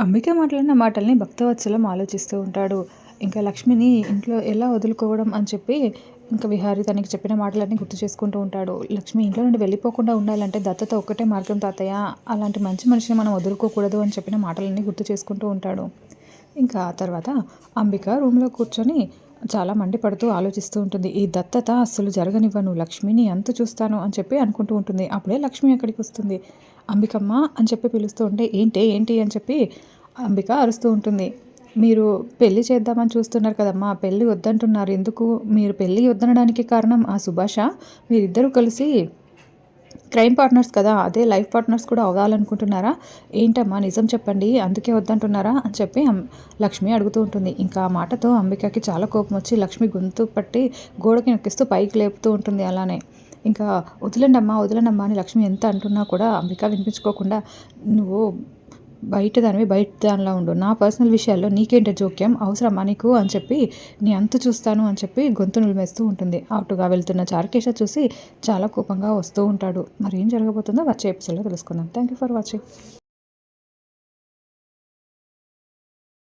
అంబిక మాట్లాడిన మాటల్ని భక్తవత్సలం ఆలోచిస్తూ ఉంటాడు. ఇంకా లక్ష్మిని ఇంట్లో ఎలా వదులుకోవడం అని చెప్పి ఇంకా విహారి తనకి చెప్పిన మాటలన్నీ గుర్తు చేసుకుంటూ ఉంటాడు. లక్ష్మి ఇంట్లో నుండి వెళ్ళిపోకుండా ఉండాలంటే దత్తత ఒక్కటే మార్గం తాతయ్య. అలాంటి మంచి మనిషిని మనం వదులుకోకూడదు అని చెప్పిన మాటలన్నీ గుర్తు చేసుకుంటూ ఉంటాడు. ఇంకా ఆ తర్వాత అంబిక రూమ్లో కూర్చొని చాలా మండిపడుతూ ఆలోచిస్తూ ఉంటుంది. ఈ దత్తత అస్సలు జరగనివ్వను. లక్ష్మిని ఎంత చూస్తాను అని చెప్పి అనుకుంటూ ఉంటుంది. అప్పుడే లక్ష్మి అక్కడికి వస్తుంది. అంబికమ్మ అని చెప్పి పిలుస్తూ ఉంటే ఏంటి ఏంటి? అని చెప్పి అంబిక అరుస్తూ ఉంటుంది. మీరు పెళ్ళి చేద్దామని చూస్తున్నారు కదమ్మా పెళ్ళి వద్దంటున్నారు. ఎందుకు? మీరు పెళ్ళి వద్దనడానికి కారణం ఆ సుభాష. మీరిద్దరూ కలిసి క్రైమ్ పార్ట్నర్స్ కదా అదే లైఫ్ పార్ట్నర్స్ కూడా అవ్వాలనుకుంటున్నారా? ఏంటమ్మా నిజం చెప్పండి అందుకే వద్దంటున్నారా? అని చెప్పి లక్ష్మి అడుగుతూ ఉంటుంది. ఇంకా ఆ మాటతో అంబికకి చాలా కోపం వచ్చి లక్ష్మి గొంతు పట్టి గోడకి నొక్కిస్తూ పైకి లేపుతూ ఉంటుంది అలానే. ఇంకా వదిలండమ్మా వదిలండమ్మా అని లక్ష్మి ఎంత అంటున్నా కూడా అంబిక వినిపించుకోకుండా నువ్వు బయట దానివి బయట దానిలో ఉండు. నా పర్సనల్ విషయాల్లో నీకేంటి జోక్యం? అవసరమా నీకు? అని చెప్పి నీ అంత చూస్తాను అని చెప్పి గొంతు నిలిమేస్తూ ఉంటుంది. అటుగా వెళ్తున్న చారుకేశ చూసి చాలా కోపంగా వస్తూ ఉంటాడు. మరి ఏం జరగబోతుందో వచ్చే ఎపిసోడ్లో తెలుసుకుందాం. Thank you for watching